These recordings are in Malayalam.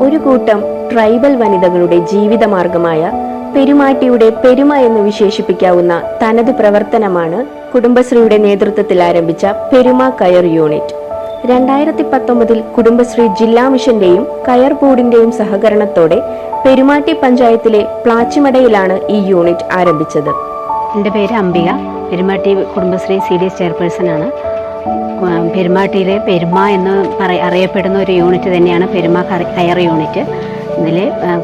ഒരു കൂട്ടം ട്രൈബൽ വനിതകളുടെ ജീവിതമാർഗമായ പെരുമാറ്റിയുടെ പെരുമ എന്ന് വിശേഷിപ്പിക്കാവുന്ന തനത് പ്രവർത്തനമാണ് കുടുംബശ്രീയുടെ നേതൃത്വത്തിൽ ആരംഭിച്ച പെരുമ കയർ യൂണിറ്റ്. രണ്ടായിരത്തി പത്തൊമ്പതിൽ കുടുംബശ്രീ ജില്ലാ മിഷന്റെയും കയർ ബോർഡിന്റെയും സഹകരണത്തോടെ പെരുമാറ്റി പഞ്ചായത്തിലെ പ്ലാച്ചിമടയിലാണ് ഈ യൂണിറ്റ് ആരംഭിച്ചത്. എന്റെ പേര് Ambika. Perumatty Kudumbashree C D S chairperson ആണ്. പെരുമാട്ടിയിലെ പെരുമ എന്ന് പറ അറിയപ്പെടുന്ന ഒരു യൂണിറ്റ് തന്നെയാണ് പെരുമ കയർ യൂണിറ്റ് ഇതിൽ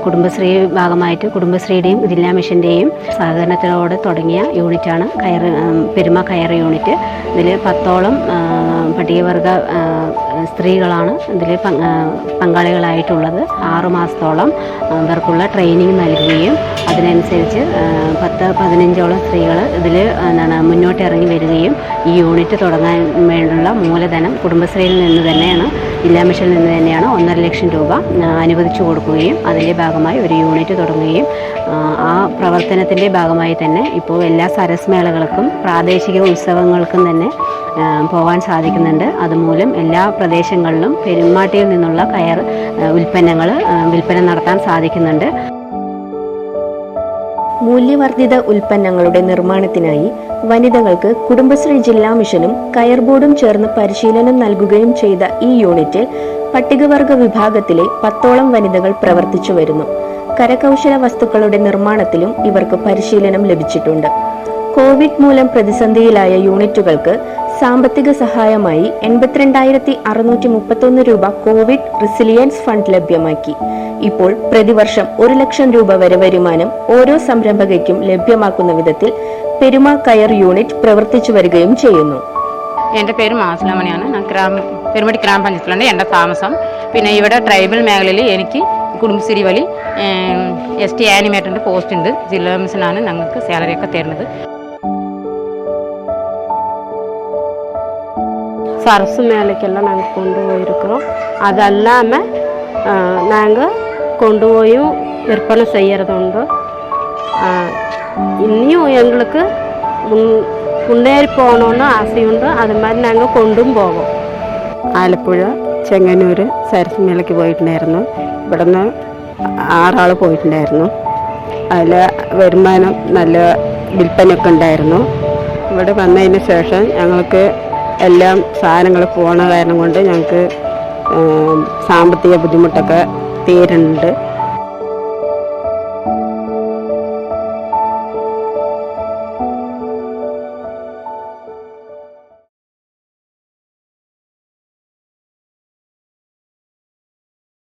കുടുംബശ്രീ ഭാഗമായിട്ട് കുടുംബശ്രീയുടെയും ജില്ലാ മിഷന്റെയും സഹകരണത്തിനോട് തുടങ്ങിയ യൂണിറ്റാണ് കയർ പെരുമ കയർ യൂണിറ്റ്. ഇതിൽ പത്തോളം പട്ടികവർഗ സ്ത്രീകളാണ് ഇതിൽ പങ്കാളികളായിട്ടുള്ളത്. ആറു മാസത്തോളം ഇവർക്കുള്ള ട്രെയിനിങ് നൽകുകയും അതിനനുസരിച്ച് പത്ത് പതിനഞ്ചോളം സ്ത്രീകൾ ഇതിൽ എന്താണ് മുന്നോട്ട് ഇറങ്ങി വരികയും ഈ യൂണിറ്റ് തുടങ്ങാൻ വേണ്ടിയുള്ള മൂലധനം കുടുംബശ്രീയിൽ നിന്ന് തന്നെയാണ് ജില്ലാ മിഷനിൽ നിന്ന് തന്നെയാണ് ഒന്നര ലക്ഷം രൂപ അനുവദിച്ചു കൊടുക്കുകയും അതിന്റെ ഭാഗമായി ഒരു യൂണിറ്റ് തുടങ്ങുകയും ആ, പ്രവർത്തനത്തിന്റെ ഭാഗമായി തന്നെ ഇപ്പോൾ എല്ലാ സരസ് മേളകൾക്കും പ്രാദേശിക ഉത്സവങ്ങൾക്കും തന്നെ പോകാൻ സാധിക്കുന്നുണ്ട്. അതുമൂലം എല്ലാ പ്രദേശങ്ങളിലും പെരുമാട്ടിയിൽ നിന്നുള്ള കയർ ഉൽപ്പന്നങ്ങൾ വിൽപ്പന നടത്താൻ സാധിക്കുന്നുണ്ട്. മൂല്യവർദ്ധിത ഉൽപ്പന്നങ്ങളുടെ നിർമ്മാണത്തിനായി വനിതകൾക്ക് കുടുംബശ്രീ ജില്ലാ മിഷനും കയർ ബോർഡും ചേർന്ന് പരിശീലനം നൽകുകയും ചെയ്ത ഈ യൂണിറ്റിൽ പട്ടികവർഗ വിഭാഗത്തിലെ പത്തോളം വനിതകൾ പ്രവർത്തിച്ചു വരുന്നു. കരകൗശല വസ്തുക്കളുടെ നിർമ്മാണത്തിലും ഇവർക്ക് പരിശീലനം ലഭിച്ചിട്ടുണ്ട്. കോവിഡ് മൂലം പ്രതിസന്ധിയിലായ യൂണിറ്റുകൾക്ക് സാമ്പത്തിക സഹായമായി എൺപത്തിരണ്ടായിരത്തി അറുന്നൂറ്റി മുപ്പത്തൊന്ന് രൂപ കോവിഡ് റിസിലിയൻസ് ഫണ്ട് ലഭ്യമാക്കി. ഇപ്പോൾ പ്രതിവർഷം ഒരു ലക്ഷം രൂപ വരെ വരുമാനം ഓരോ സംരംഭകയ്ക്കും ലഭ്യമാക്കുന്ന വിധത്തിൽ പെരുമ കയർ യൂണിറ്റ് പ്രവർത്തിച്ചു വരികയും ചെയ്യുന്നു. എന്റെ പേര് മാസിലാമണിയാണ്. ഞാൻ ഗ്രാമ പെരുമടി ഗ്രാമപഞ്ചായത്തിലാണ് എന്റെ താമസം പിന്നെ ഇവിടെ ട്രൈബൽ മേഖലയിൽ എനിക്ക് കുടുംബശ്രീ വഴി എസ് ടി ആനിമേറ്ററിന്റെ പോസ്റ്റ് ഉണ്ട് ജില്ലാ മിഷനാണ് ഞങ്ങൾക്ക് സാലറി ഒക്കെ തരുന്നത്. சரசு மேலைக்கெல்லாம் நாங்கள் கொண்டு போயிருக்கிறோம் அது அல்லாமல் நாங்கள் கொண்டு போயும் விற்பனை செய்கிறது உண்டு ஆ, இன்னியும் எங்களுக்கு முன் முன்னேறி போகணுன்னு ஆசையுண்டு அது மாதிரி நாங்கள் கொண்டும் போவோம் ആലപ്പുഴ ചെങ്ങന്നൂർ സരസ്മേലയ്ക്ക് പോയിട്ടുണ്ടായിരുന്നു ഇവിടുന്ന് ആറാൾ പോയിട്ടുണ്ടായിരുന്നു അതിൽ വരുമാനം നല്ല വിൽപ്പനയൊക്കെ ഉണ്ടായിരുന്നു ഇവിടെ വന്നതിന് ശേഷം ഞങ്ങൾക്ക് എല്ലാം സാധനങ്ങൾ പോണ കാരണം കൊണ്ട് ഞങ്ങൾക്ക് സാമ്പത്തിക ബുദ്ധിമുട്ടൊക്കെ തീരുന്നുണ്ട്.